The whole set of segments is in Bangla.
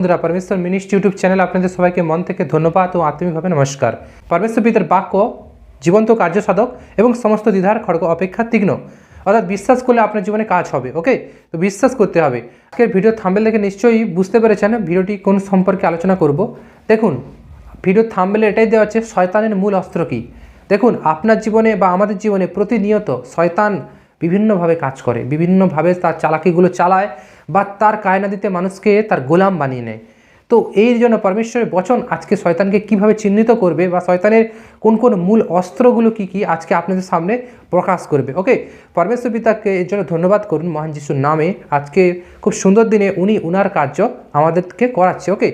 বন্ধুরা পরমেশ্বর মিনিস্ট ইউটিউব চ্যানেল আপনাদের সবাইকে মন থেকে ধন্যবাদ ও আত্মীয়ভাবে নমস্কার। পরমেশ্বর পিতার বাক্য, জীবন্ত কার্যসাধক এবং সমস্ত দ্বিধার খড়গ অপেক্ষা তীক্ষ্ণ। অর্থাৎ বিশ্বাস করলে আপনার জীবনে কাজ হবে ওকে তো বিশ্বাস করতে হবে। আজকের ভিডিও থাম্বেল দেখে নিশ্চয়ই বুঝতে পেরেছেন ভিডিওটি কোন সম্পর্কে আলোচনা করব। দেখুন ভিডিও থাম্বেলে এটাই দেওয়া হচ্ছে শয়তানের মূল অস্ত্র কী? দেখুন, আপনার জীবনে বা আমাদের জীবনে প্রতিনিয়ত শয়তান বিভিন্নভাবে কাজ করে, বিভিন্নভাবে তার চালাকিগুলো চালায় বা তার কায়না দিতে মানুষকে তার গোলাম বানিয়ে নেয়। তো এই জন্য পরমেশ্বরের বচন আজকে শয়তানকে কীভাবে চিহ্নিত করবে বা শয়তানের কোন কোন মূল অস্ত্রগুলো কি কি আজকে আপনাদের সামনে প্রকাশ করবে। ওকে পরমেশ্বর পিতাকে এর জন্য ধন্যবাদ করুন মহান যিশুর নামে। আজকে খুব সুন্দর দিনে উনি উনার কার্য আমাদেরকে করাচ্ছে। ওকে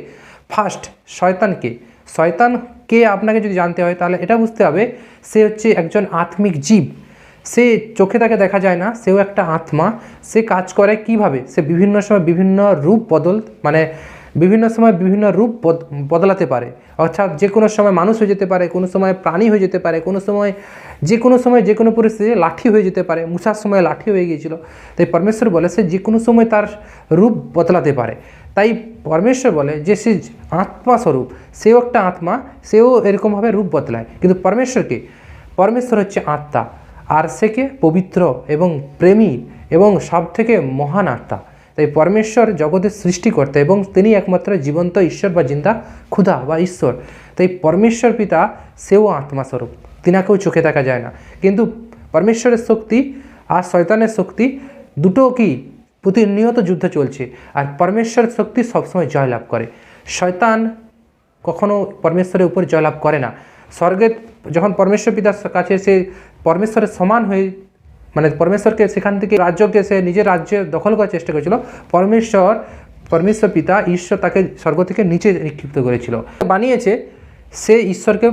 ফার্স্ট শয়তানকে। শয়তানকে আপনাকে যদি জানতে হয় তাহলে এটা বুঝতে হবে, সে হচ্ছে একজন আত্মিক জীব। সে চোখে তাকে দেখা যায় না, সেও একটা আত্মা। সে কাজ করে কীভাবে? সে বিভিন্ন সময় বিভিন্ন রূপ বদল মানে বিভিন্ন সময় বিভিন্ন রূপ বদ- বদলাতে পারে। অর্থাৎ যে কোনো সময় মানুষ হয়ে যেতে পারে, কোনো সময় প্রাণী হয়ে যেতে পারে, কোনো সময় যে কোনো সময় যে কোনো পরিস্থিতি লাঠি হয়ে যেতে পারে, মুসার সময় লাঠি হয়ে গিয়েছিল। তাই পরমেশ্বর বলে সে যে কোনো সময় তার রূপ বদলাতে পারে। তাই পরমেশ্বর বলে যে সে আত্মা স্বরূপ, সেও একটা আত্মা, সেও এরকমভাবে রূপ বদলায়। কিন্তু পরমেশ্বরকে পরমেশ্বর হচ্ছে আত্মা। আর সেকে পবিত্র এবং প্রেমী এবং সব থেকে মহান আত্মা। তাই পরমেশ্বর জগতের সৃষ্টিকর্তা এবং তিনি একমাত্র জীবন্ত ঈশ্বর বা জিন্দা ক্ষুধা বা ঈশ্বর। তাই পরমেশ্বর পিতা সেও আত্মাস্বরূপ তিনাকেও চোখে দেখা যায় না। কিন্তু পরমেশ্বরের শক্তি আর শয়তানের শক্তি দুটো কি প্রতিনিয়ত যুদ্ধ চলছে। আর পরমেশ্বরের শক্তি সবসময় জয়লাভ করে। শয়তান কখনো পরমেশ্বরের উপর জয়লাভ করে না। স্বর্গের যখন পরমেশ্বর পিতার কাছে সে পরমেশ্বরের সমান হয়ে মানে পরমেশ্বরকে সেখান থেকে রাজ্যকে সে নিজের রাজ্যে দখল করার চেষ্টা করেছিল। পরমেশ্বর পরমেশ্বর পিতা ঈশ্বর তাকে স্বর্গ থেকে নিচে নিক্ষিপ্ত করেছিল। বানিয়েছে, সে ঈশ্বরকে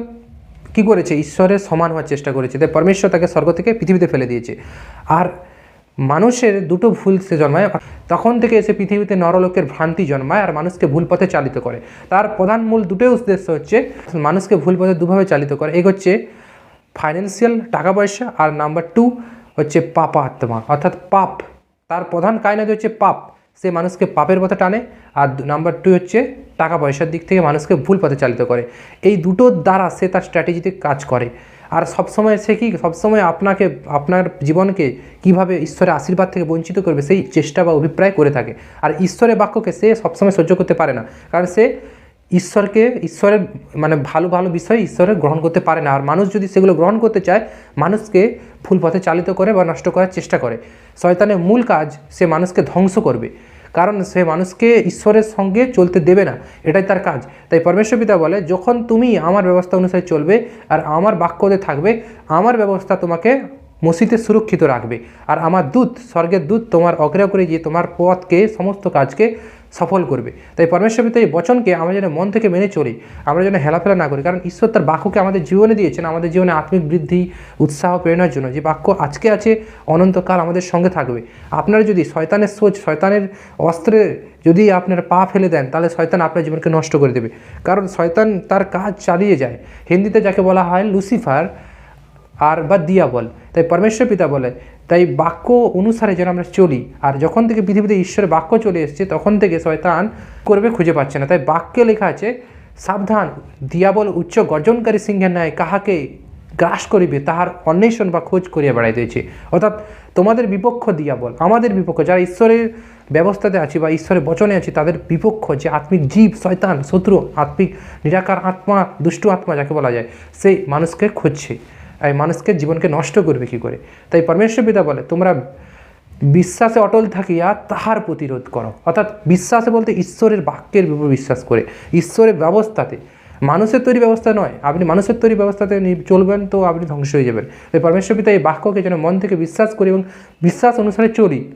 কি করেছে? ঈশ্বরের সমান হওয়ার চেষ্টা করেছে। তাই পরমেশ্বর তাকে স্বর্গ থেকে পৃথিবীতে ফেলে দিয়েছে। আর মানুষের দুটো ভুল সে জন্মায়। তখন থেকে এসে পৃথিবীতে নরলোকের ভ্রান্তি জন্মায় আর মানুষকে ভুল পথে চালিত করে। তার প্রধান মূল দুটোই উদ্দেশ্য হচ্ছে, মানুষকে ভুল পথে দুভাবে চালিত করে। এক হচ্ছে ফাইন্যান্সিয়াল টাকা পয়সা, আর নাম্বার টু হচ্ছে পাপা আত্মা অর্থাৎ পাপ, তার প্রধান কায়নাদি হচ্ছে পাপ। সে মানুষকে পাপের পথে টানে, আর নাম্বার টু হচ্ছে টাকা পয়সার দিক থেকে মানুষকে ভুল পথে চালিত করে। এই দুটোর দ্বারা সে তার স্ট্র্যাটেজিতে কাজ করে। আর সবসময় সে কি, সবসময় আপনাকে, আপনার জীবনকে কীভাবে ঈশ্বরের আশীর্বাদ থেকে বঞ্চিত করবে, সেই চেষ্টা বা অভিপ্রায় করে থাকে। আর ঈশ্বরের বাক্যকে সে সবসময় সহ্য করতে পারে না। কারণ সে ঈশ্বরকে, ঈশ্বরের মানে ভালো ভালো বিষয় ঈশ্বরের গ্রহণ করতে পারে না। আর মানুষ যদি সেগুলো গ্রহণ করতে চায়, মানুষকে ভুল পথে চালিত করে বা নষ্ট করার চেষ্টা করে। শয়তানের মূল কাজ সে মানুষকে ধ্বংস করবে। কারণ সে মানুষকে ঈশ্বরের সঙ্গে চলতে দেবে না। এটাই তার কাজ। তাই পরমেশ্বর পিতা বলে, যখন তুমি আমার ব্যবস্থা অনুসারে চলবে আর আমার বাক্যতে থাকবে, আমার ব্যবস্থা তোমাকে মসজিদে সুরক্ষিত রাখবে। আর আমার দূত, স্বর্গের দূত তোমার অগ্রহ করে গিয়ে তোমার পথকে, সমস্ত কাজকে সফল করবে। তাই পরমেশ্বর পিতা এই বচনকে আমরা যেন মন থেকে মেনে চলি, আমরা যেন হেলাফেলা না করি। কারণ ঈশ্বর তার বাক্যকে আমাদের জীবনে দিয়েছেন, আমাদের জীবনে আত্মিক বৃদ্ধি, উৎসাহ, প্রেরণার জন্য। যে বাক্য আজকে আছে, অনন্তকাল আমাদের সঙ্গে থাকবে। আপনারা যদি শয়তানের সোচ শয়তানের অস্ত্রে যদি আপনারা পা ফেলে দেন, তাহলে শয়তান আপনার জীবনকে নষ্ট করে দেবে। কারণ শয়তান তার কাজ চালিয়ে যায়। হিন্দিতে যাকে বলা হয় লুসিফার আর বা দিয়াবল। তাই পরমেশ্বর পিতা বলে, তাই বাক্য অনুসারে যেন আমরা চলি। আর যখন থেকে পৃথিবীতে ঈশ্বরের বাক্য চলে এসছে, তখন থেকে শয়তান করবে খুঁজে পাচ্ছে না। তাই বাক্যে লেখা আছে, সাবধান, দিয়াবল, উচ্চ, গর্জনকারী সিংহের ন্যায় কাহাকে গ্রাস করিবে, তাহার অন্বেষণ বা খোঁজ করিয়া বেড়াইতেছে অর্থাৎ তোমাদের বিপক্ষ দিয়াবল, আমাদের বিপক্ষ। যারা ঈশ্বরের ব্যবস্থাতে আছি বা ঈশ্বরের বচনে আছি, তাদের বিপক্ষ যে আত্মিক জীব, শয়তান, শত্রু, আত্মিক নিরাকার আত্মা, দুষ্টু আত্মা, যাকে বলা যায়, সেই মানুষকে খুঁজছে। এই মানুষকে জীবনকে নষ্ট করবে কি করে? তাই পরমেশ্বর পিতা বলে, তোমরা বিশ্বাসে অটল থাকিয়া তাহার প্রতিরোধ করো। অর্থাৎ বিশ্বাসে বলতে ঈশ্বরের বাক্যের উপর বিশ্বাস করে। ঈশ্বরের ব্যবস্থাতে। মানুষের তৈরি ব্যবস্থা নয়। আপনি মানুষের তৈরি ব্যবস্থাতে চলবেন তো আপনি ধ্বংস হয়ে যাবেন। তাই পরমেশ্বর পিতা এই বাক্যকে যেন মন থেকে বিশ্বাস করি এবং বিশ্বাস অনুসারে চলি।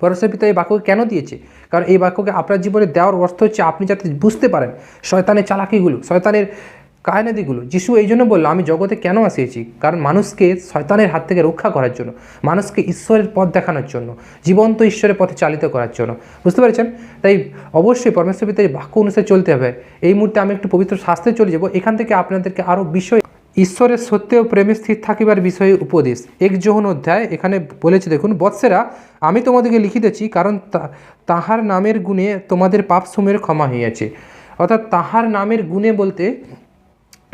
পরমেশ্বর পিতা এই বাক্যকে কেন দিয়েছে? কারণ এই বাক্যকে আপনার জীবনে দেওয়ার অর্থ হচ্ছে আপনি যাতে বুঝতে পারেন শয়তানের চালাকিগুলো, শয়তানের কায়নাদিগুলো যিশু এই জন্য বলল, আমি জগতে কেন আসিয়েছি? কারণ মানুষকে শয়তানের হাত থেকে রক্ষা করার জন্য, মানুষকে ঈশ্বরের পথ দেখানোর জন্য, জীবন্ত ঈশ্বরের পথে চালিত করার জন্য। বুঝতে পেরেছেন? তাই অবশ্যই পরমেশ্বর পিতার বাক্য অনুসারে চলতে হবে। এই মুহূর্তে আমি একটু পবিত্র শাস্ত্রে চলে যাব। এখান থেকে আপনাদেরকে আরও বিষয় ঈশ্বরের সত্য ও প্রেমে স্থির থাকিবার বিষয়ে উপদেশ। এক যোহন অধ্যায়, এখানে বলেছে, দেখুন, বৎসেরা, আমি তোমাদেরকে লিখিতেছি, কারণ তাহার নামের গুণে তোমাদের পাপ সময়ের ক্ষমা হইয়াছে। অর্থাৎ তাহার নামের গুণে বলতে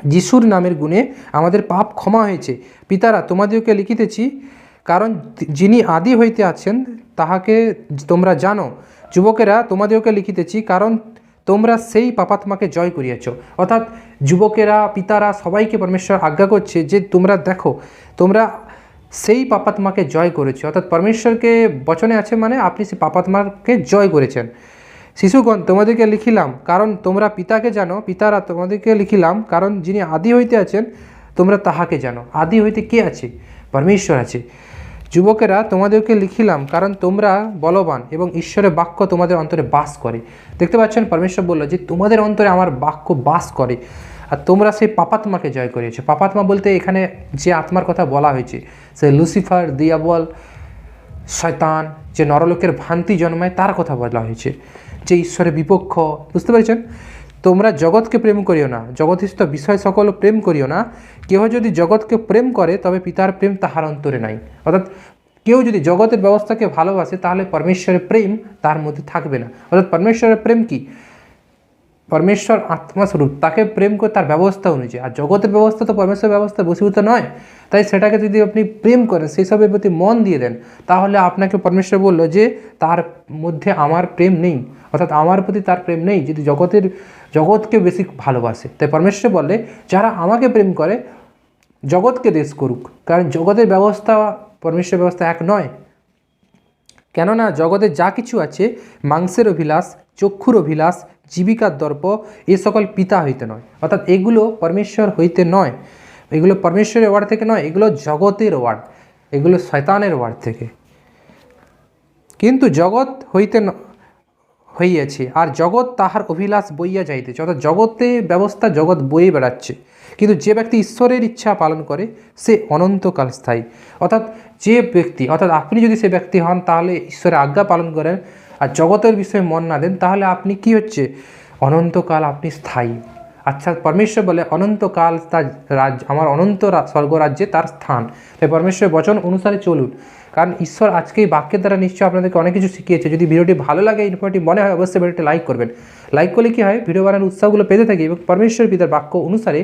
যিশুর নামের গুণে আমাদের পাপ ক্ষমা হয়েছে। পিতারা, তোমাদেরকে লিখিতেছি, কারণ যিনি আদি হইতে আছেন, তাহাকে তোমরা জানো। যুবকেরা, তোমাদেরকে লিখিতেছি, কারণ তোমরা সেই পাপাত্মাকে জয় করিয়াছ। অর্থাৎ যুবকেরা, পিতারা সবাইকে পরমেশ্বর আজ্ঞা করছে যে, তোমরা দেখো, তোমরা সেই পাপাত্মাকে জয় করেছ। অর্থাৎ পরমেশ্বরকে বচনে আছে মানে আপনি সেই পাপাত্মাকে জয় করেছেন। শিশুগণ, তোমাদেরকে লিখিলাম, কারণ তোমরা পিতাকে জানো, পিতারা তোমাদেরকে লিখিলাম, কারণ যিনি আদি হইতে আছেন, তোমরা তাহাকে জানো। আদি হইতে কে আছে? পরমেশ্বর আছে। যুবকেরা, তোমাদেরকে লিখিলাম, কারণ তোমরা বলবান এবং ঈশ্বরের বাক্য তোমাদের অন্তরে বাস করে। দেখতে পাচ্ছেন, পরমেশ্বর বলল যে, তোমাদের অন্তরে আমার বাক্য বাস করে। আর তোমরা সেই পাপাত্মাকে জয় করিয়েছো। পাপাত্মা বলতে এখানে যে আত্মার কথা বলা হয়েছে, সে লুসিফার দিয়াবল শয়তান, যে নরলোকের ভ্রান্তি জন্মায়, তার কথা বলা হয়েছে। যে ঈশ্বরের বিপক্ষ, বুঝতে পেরেছেন? তোমরা জগৎকে প্রেম করিও না। জগতিস্থ বিষয় সকল প্রেম করিও না। কেহ যদি জগৎকে প্রেম করে, তবে পিতার প্রেম তাহার অন্তরে নাই। অর্থাৎ কেউ যদি জগতের ব্যবস্থাকে ভালোবাসে, তাহলে পরমেশ্বরের প্রেম তার মধ্যে থাকবে না। অর্থাৎ পরমেশ্বরের প্রেম কি? পরমেশ্বর আত্মাস্বরূপ, তাকে প্রেম করে তার ব্যবস্থা অনুযায়ী। আর জগতের ব্যবস্থা তো পরমেশ্বর ব্যবস্থা বসীভূত নয়। তাই সেটাকে যদি আপনি প্রেম করেন, সেই সবের প্রতি মন দিয়ে দেন, তাহলে আপনাকে পরমেশ্বর বলল যে, তার মধ্যে আমার প্রেম নেই, অর্থাৎ আমার প্রতি তার প্রেম নেই, যদি জগতের, জগৎকে বেশি ভালোবাসে। তাই পরমেশ্বর বললে, যারা আমাকে প্রেম করে, জগৎকে দেশ করুক। কারণ জগতের ব্যবস্থা পরমেশ্বর ব্যবস্থা এক নয়। কেননা জগতে যা কিছু আছে, মাংসের অভিলাষ চক্ষুর অভিলাষ, জীবিকার দর্প, এ সকল পিতা হইতে নয়। অর্থাৎ এগুলো পরমেশ্বর হইতে নয়। এগুলো পরমেশ্বরের ওয়ার্ড থেকে নয়, এগুলো জগতের ওয়ার্ড এগুলো শয়তানের ওয়ার্ড থেকে। কিন্তু জগৎ হইতে হইয়াছে, আর জগৎ তাহার অভিলাষ বইয়া যাইতেছে। অর্থাৎ জগতে ব্যবস্থা জগৎ বয়ে বেড়াচ্ছে। কিন্তু যে ব্যক্তি ঈশ্বরের ইচ্ছা পালন করে, সে অনন্তকাল স্থায়ী। অর্থাৎ যে ব্যক্তি, অর্থাৎ আপনি যদি সে ব্যক্তি হন, তাহলে ঈশ্বরের আজ্ঞা পালন করেন জগতের বিষয়ে মন না দেন, তাহলে আপনি কি হচ্ছে? অনন্তকাল আপনি স্থায়ী। আচ্ছা পরমেশ্বর বলে, অনন্তকাল তার রাজ, আমার অনন্ত স্বর্গরাজ্যে তার স্থান। তাই পরমেশ্বরের বচন অনুসারে চলুন। কারণ ঈশ্বর আজকে এই বাক্যের দ্বারা নিশ্চয়ই আপনাদেরকে অনেক কিছু শিখিয়েছে। যদি ভিডিওটি ভালো লাগে ইনফরমেটিভ মনে হয়, অবশ্যই ভিডিওটি লাইক করবেন। লাইক করলে কী হয়? ভিডিও বানানোর উৎসাহগুলো পেতে থাকি এবং পরমেশ্বর পিতার বাক্য অনুসারে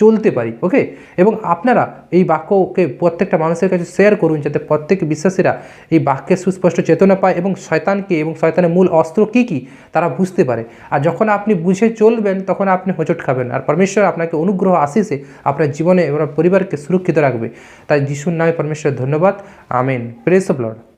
চলতে পারি ওকে এবং আপনারা এই বাক্যকে প্রত্যেকটা মানুষের কাছে শেয়ার করুন যাতে প্রত্যেক বিশ্বাসীরা এই বাক্যের সুস্পষ্ট চেতনা পায় এবং শয়তানকে এবং শয়তানের মূল অস্ত্র কী কী তারা বুঝতে পারে। আর যখন আপনি বুঝে চলবেন, তখন আপনি হোঁচট খাবেন। আর পরমেশ্বর আপনাকে অনুগ্রহ আশিসে আপনার জীবনে এবং পরিবারকে সুরক্ষিত রাখবে। তাই যিশুর নামে পরমেশ্বর ধন্যবাদ। আমেন। Press of Lord